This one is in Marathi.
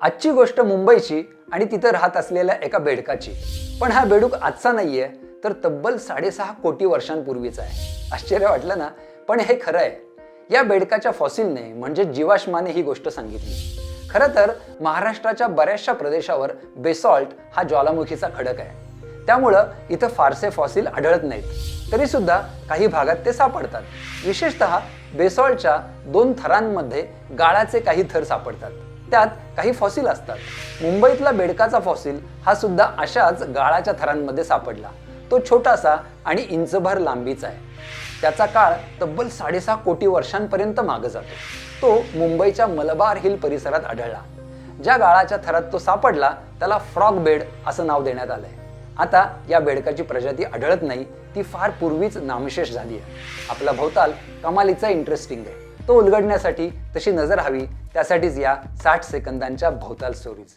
आजची गोष्ट मुंबईची आणि तिथं राहत असलेल्या एका बेडकाची. पण हा बेडूक आजचा नाहीये तर तब्बल साडेसहा कोटी वर्षांपूर्वीचा आहे. आश्चर्य वाटलं ना? पण हे खरं आहे. या बेडकाच्या फॉसिलने म्हणजे जीवाश्माने ही गोष्ट सांगितली. खरं तर महाराष्ट्राच्या बऱ्याचशा प्रदेशावर बेसॉल्ट हा ज्वालामुखीचा खडक आहे. त्यामुळं इथं फारसे फॉसिल आढळत नाहीत. तरी सुद्धा काही भागात ते सापडतात. विशेषतः बेसॉल्टच्या दोन थरांमध्ये गाळाचे काही थर सापडतात. त्यात काही फॉसिल असतात. मुंबईतला बेडकाचा फॉसिल हा सुद्धा अशाच गाळाच्या थरांमध्ये सापडला. तो छोटासा आणि इंचभर लांबीचा आहे. त्याचा काळ तब्बल साडेसहा कोटी वर्षांपर्यंत मागे जातो. तो मुंबईच्या मलबार हिल परिसरात आढळला. ज्या गाळाच्या थरात तो सापडला त्याला फ्रॉग बेड असं नाव देण्यात आलंय. आता या बेडकाची प्रजाती आढळत नाही ती फार पूर्वीच नामशेष झाली आहे. आपला भोवताल कमालीचा इंटरेस्टिंग आहे. तो उलगडण्यासाठी तशी नजर हवी त्यासाठीच या साठ सेकंदांच्या भोवताल स्टोरीज